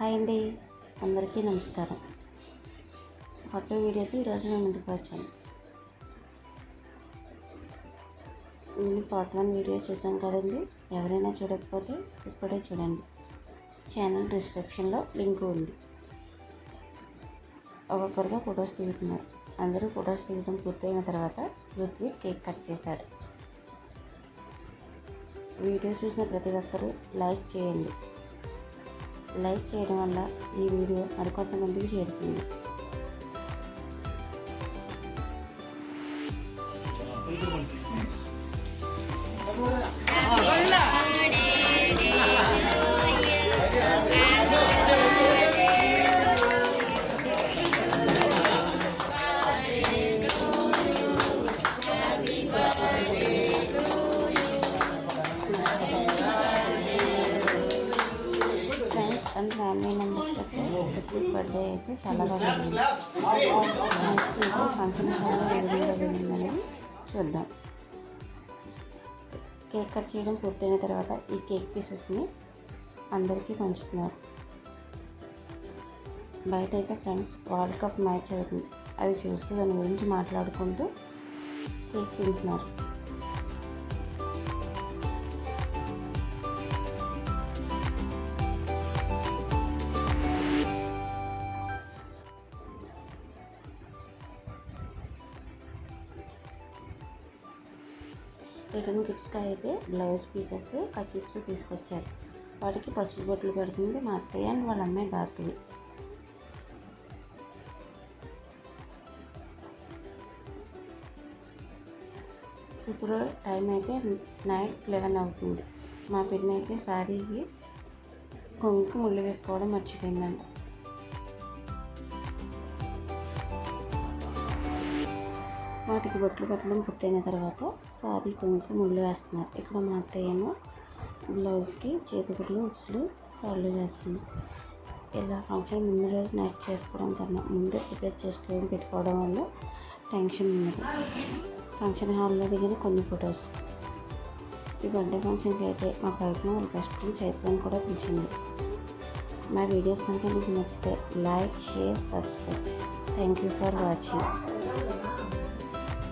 Hi అండి అందరికీ నమస్కారం. ఆటో వీడియోకి ఈరోజు మేము ముందుకు వచ్చాను. నేను పార్ట్ వన్ వీడియో చూసాం కదండి ఎవరైనా చూడకపోతే ఇప్పుడే చూడండి. ఛానల్ డిస్క్రిప్షన్లో లింక్ ఉంది. ఒక్కొక్కరుగా ఫొటోస్ దిగుతున్నారు. అందరూ ఫొటోస్ దిగడం పూర్తయిన తర్వాత పృథ్వీ కేక్ కట్ చేశాడు. వీడియో చూసిన ప్రతి ఒక్కరూ లైక్ చేయండి. లైక్ చేయడం వల్ల ఈ వీడియో మరికొంతమందికి చేరుతుంది. ఫ్రెండ్స్ అండ్ ఫ్యామిలీ మెంబర్స్తో రిపీట్ బర్త్డే అయితే చాలా బాగా నెక్స్ట్ అయితే ఫంక్షన్ హాల్లో ఏ విధంగా జరిగిందనేది చూద్దాం. కేక్ కట్ చేయడం పూర్తయిన తర్వాత ఈ కేక్ పీసెస్ని అందరికీ పంచుతున్నారు. బయట అయితే ఫ్రెండ్స్ వరల్డ్ కప్ మ్యాచ్ అవుతుంది. అది చూస్తూ దాని గురించి మాట్లాడుకుంటూ కేక్ తింటున్నారు. రిటర్న్ గిఫ్ట్స్గా అయితే బ్లౌజ్ పీసెస్ కచిప్స్ తీసుకొచ్చారు. వాటికి పసుపు బొట్లు పెడుతుంది మా అత్తయ్య అండ్ వాళ్ళ అమ్మాయి భార్గవి ఇప్పుడు టైం అయితే నైట్ లెవెన్ అవుతుంది. మా పిన్న అయితే శారీకి కొంగు ముళ్ళు వేసుకోవడం మర్చిపోయిందంట. వాటికి బొట్లు పెట్టడం పూర్తయిన తర్వాత సారీ కొంచెం ముళ్ళు వేస్తున్నారు. ఇక్కడ మా అత్తయ్య ఏమో బ్లౌజ్కి చేతికుట్లు ఉచ్చులు తాళ్ళు చేస్తుంది. ఇలా ఫంక్షన్ ముందు రోజు నైట్ చేసుకోవడం కన్నా ముందే ప్రిపేర్ చేసుకోవడం పెట్టుకోవడం వల్ల టెన్షన్ ఉన్నది ఫంక్షన్ హాల్లో దిగిన కొన్ని ఫొటోస్. ఈ బర్త్డే ఫంక్షన్కి అయితే మా ప్రయత్నం వాళ్ళ బెస్ట్ ఫ్రెండ్ చైత్రాన్ని కూడా పిలిచింది. మా వీడియోస్ కనుక మీకు నచ్చితే like share subscribe. Thank you for watching.